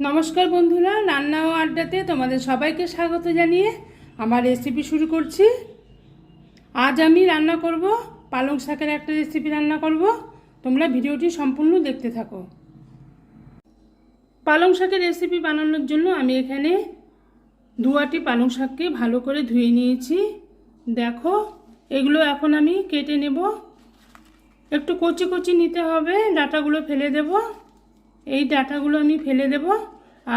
নমস্কার বন্ধুরা, রান্না ও আড্ডাতে তোমাদের সবাইকে স্বাগত জানিয়ে আমার রেসিপি শুরু করছি। আজ আমি রান্না করব, পালং শাকের একটা রেসিপি রান্না করব। তোমরা ভিডিওটি সম্পূর্ণ দেখতে থাকো। পালং শাকের রেসিপি বানানোর জন্য আমি এখানে দুয়াটি পালং শাককে ভালো করে ধুয়ে নিয়েছি। দেখো, এগুলো এখন আমি কেটে নেব। একটু কচি কচি নিতে হবে, ডাটাগুলো ফেলে দেব। এই ডাটাগুলো আমি ফেলে দেব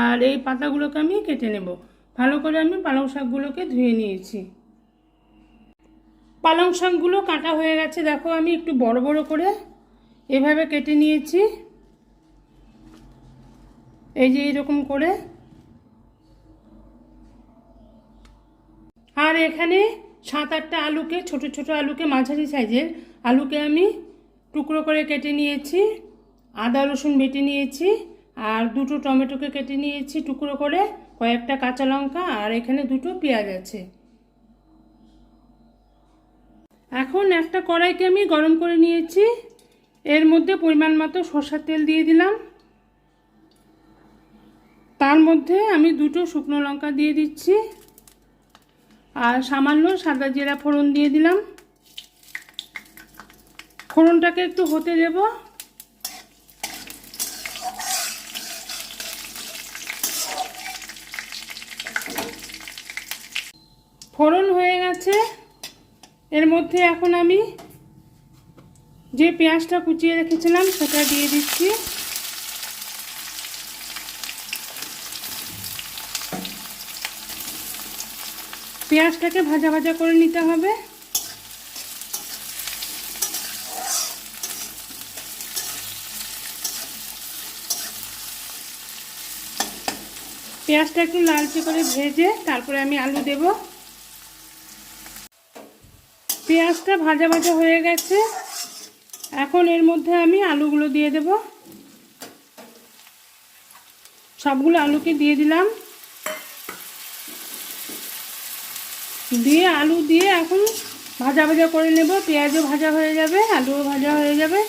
আর এই পাতাগুলোকে আমি কেটে নেব। ভালো করে আমি পালং শাকগুলোকে ধুয়ে নিয়েছি। পালং শাকগুলো কাটা হয়ে গেছে, দেখো আমি একটু বড় বড় করে এভাবে কেটে নিয়েছি। এই যে এরকম করে। আর এখানে সাত আটটা আলুকে, ছোট ছোট আলুকে, মাঝারি সাইজের আলুকে আমি টুকরো করে কেটে নিয়েছি। আদা, রসুন বেটে নিয়েছি আর দুটো টমেটোকে কেটে নিয়েছি টুকরো করে, কয়েকটা কাঁচা লঙ্কা আর এখানে দুটো পেঁয়াজ আছে। এখন একটা কড়াইকে আমি গরম করে নিয়েছি। এর মধ্যে পরিমাণ মতো সর্ষার তেল দিয়ে দিলাম। তার মধ্যে আমি দুটো শুকনো লঙ্কা দিয়ে দিচ্ছি। আর সামান্য সাদা জিরা ফোড়ন দিয়ে দিলাম। ফোড়নটাকে একটু হতে দেব ফোড়ন হয়ে গেছে এর মধ্যে এখন আমি যে পেঁয়াজটা কুচিয়ে রেখেছিলাম সেটা দিয়ে দিচ্ছি। পেঁয়াজটাকে ভাজা ভাজা করে নিতে হবে। পেঁয়াজটা একটু লালচে করে ভেজে তারপরে আমি আলু দেব। পেঁয়াজটা ভাজা ভাজা হয়ে গেছে। এখন এর মধ্যে আমি আলুগুলো দিয়ে দেব। সবগুলো আলুকে দিয়ে দিলাম। দিয়ে আলু দিয়ে এখন ভাজা ভাজা করে নেব। পেঁয়াজও ভাজা হয়ে যাবে, আলুও ভাজা হয়ে যাবে।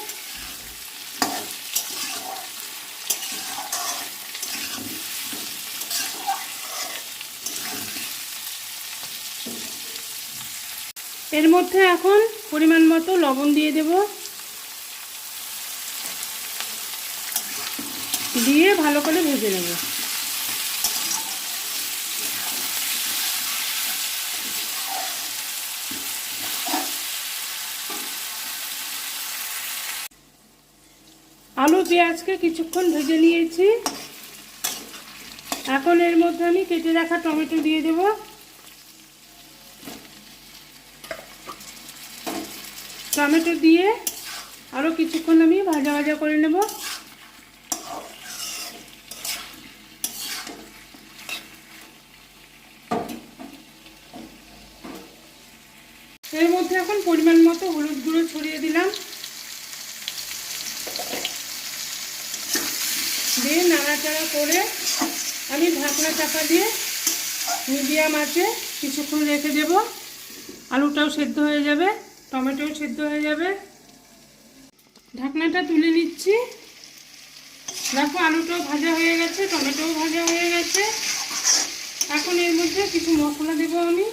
এর মধ্যে এখন পরিমাণ মতো লবণ দিয়ে দেব। দিয়ে ভালো করে ভেজে নেব। আলু, পেঁয়াজকে কিছুক্ষণ ভেজে নিয়েছি। এখন এর মধ্যে আমি কেটে রাখা টমেটো দিয়ে দেব। টমেটো দিয়ে আরও কিছুক্ষণ আমি ভাজা ভাজা করে নেব। এর মধ্যে এখন পরিমাণ মতো হলুদ গুঁড়ো ছড়িয়ে দিলাম। দিয়ে নাড়াচাড়া করে আমি ঢাকনা চাপা দিয়ে মিডিয়াম আছে কিছুক্ষণ রেখে দেব। আলুটাও সেদ্ধ হয়ে যাবে। টমেটোও সেদ্ধ হয়ে যাবে। ঢাকনাটা তুলে নিচ্ছি। দেখো আলুটাও ভাজা হয়ে গেছে, টমেটোও ভাজা হয়ে গেছে। এখন এর মধ্যে কিছু মশলা দেব আমি।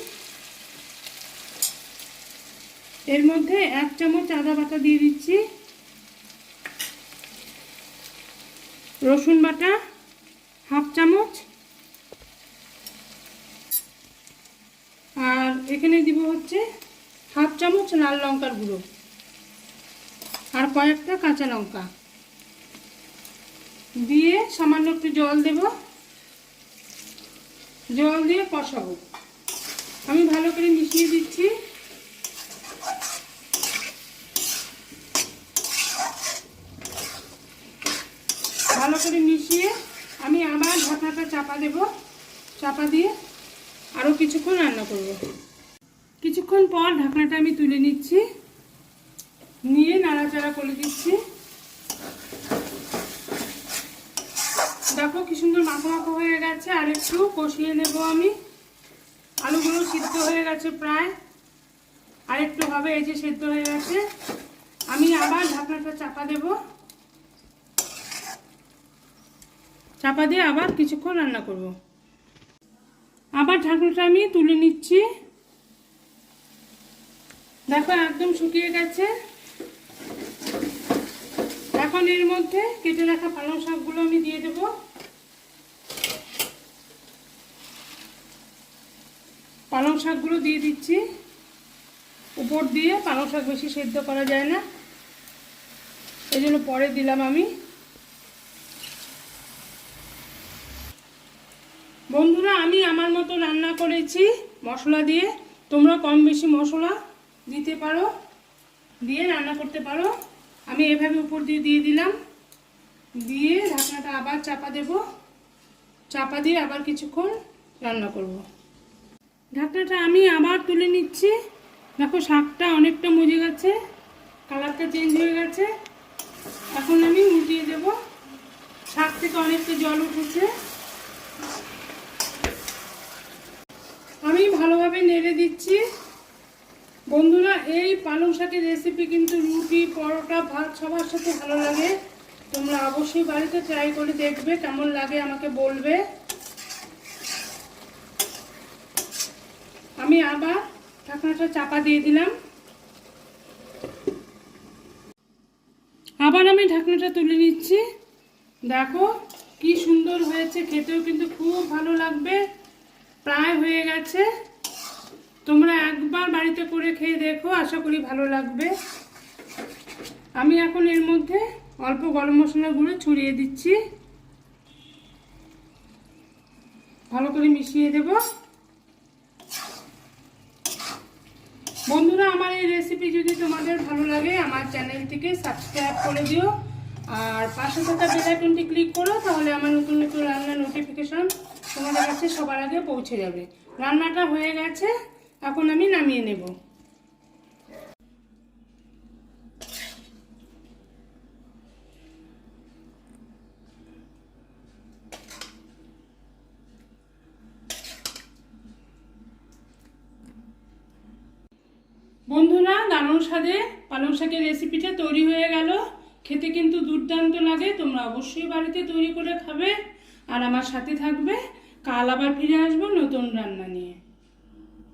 এর মধ্যে এক চামচ আদা বাটা দিয়ে দিচ্ছি। রসুন বাটা হাফ চামচ। আর এখানে দিব হচ্ছে হাফ চামচ লাল লঙ্কার গুঁড়ো আর কয়েকটা কাঁচা লঙ্কা। দিয়ে সামান্য একটু জল দেব। জল দিয়ে কষাবো। আমি ভালো করে মিশিয়ে দিচ্ছি। ভালো করে মিশিয়ে আমি আবার ঢাকনাটা চাপা দেব। চাপা দিয়ে আরও কিছুক্ষণ রান্না করব। কিছুক্ষণ পর ঢাকনাটা আমি তুলে নিচ্ছি। নিয়ে নাড়াচাড়া করে দিচ্ছি। দেখো কি সুন্দর মাখো মাখো হয়ে গেছে। আর একটু কষিয়ে নেব আমি। আলুগুলো সিদ্ধ হয়ে গেছে প্রায়। আর একটু হবে এই যে সেদ্ধ হয়ে গেছে। আমি আবার ঢাকনাটা চাপা দেবো। চাপা দিয়ে আবার কিছুক্ষণ রান্না করব। আবার ঢাকনাটা আমি তুলে নিচ্ছি। দেখো, একদম শুকিয়ে গেছে। এখন এর মধ্যে কেটে রাখা পালং শাকগুলো আমি দিয়ে দেব। পালং শাকগুলো দিয়ে দিচ্ছি। উপর দিয়ে পালং শাক বেশি সেদ্ধ করা যায় না। এই জন্য পরে দিলাম আমি। বন্ধুরা, আমি আমার মতো রান্না করেছি মশলা দিয়ে। তোমরা কম বেশি মশলা দিতে পারো, দিয়ে রান্না করতে পারো। আমি এভাবে উপর দিয়ে দিয়ে দিলাম। দিয়ে ঢাকনাটা আবার চাপা দেব। চাপা দিয়ে আবার কিছুক্ষণ রান্না করব। ঢাকনাটা আমি আবার তুলে নিচ্ছি। দেখো শাকটা অনেকটা মজে গেছে, কালারটা চেঞ্জ হয়ে গেছে। এখন আমি উল্টিয়ে দেব। শাক থেকে অনেকটা জল উঠেছে। আমি ভালোভাবে নেড়ে দিচ্ছি। বন্ধুরা, এই পালং শাকের রেসিপি কিন্তু রুটি, পরোটা, ভাত সবার সাথে ভালো লাগে। তোমরা অবশ্যই বাড়িতে ট্রাই করে দেখবে, কেমন লাগে আমাকে বলবে। আমি আবার ঢাকনাটা চাপা দিয়ে দিলাম। আবার আমি ঢাকনাটা তুলে নিচ্ছি। দেখো, কি সুন্দর হয়েছে, খেতেও কিন্তু খুব ভালো লাগবে। প্রায় হয়ে গেছে। তোমরা একবার বাড়িতে করে খেয়ে দেখো, আশা করি ভালো লাগবে। আমি এখন এর মধ্যে অল্প গরম মশলা গুঁড়ো ছড়িয়ে দিচ্ছি। ভালো করে মিশিয়ে দেব। বন্ধুরা, আমার এই রেসিপি যদি তোমাদের ভালো লাগে, আমার চ্যানেলটিকে সাবস্ক্রাইব করে দিও। আর পাশে থাকা বেল আইকনটি ক্লিক করো, তাহলে আমার নতুন নতুন রান্নার নোটিফিকেশন তোমাদের কাছে সবার আগে পৌঁছে যাবে। রান্নাটা হয়ে গেছে। এখন আমি নামিয়ে নেব। বন্ধুরা দারুণ স্বাদে পালং শাকের রেসিপিটা তৈরি হয়ে গেল। খেতে কিন্তু দুর্দান্ত লাগে, তোমরা অবশ্যই বাড়িতে তৈরি করে খাবে। আর আমার সাথে থাকবে, কাল আবার ফিরে আসব নতুন রান্না নিয়ে।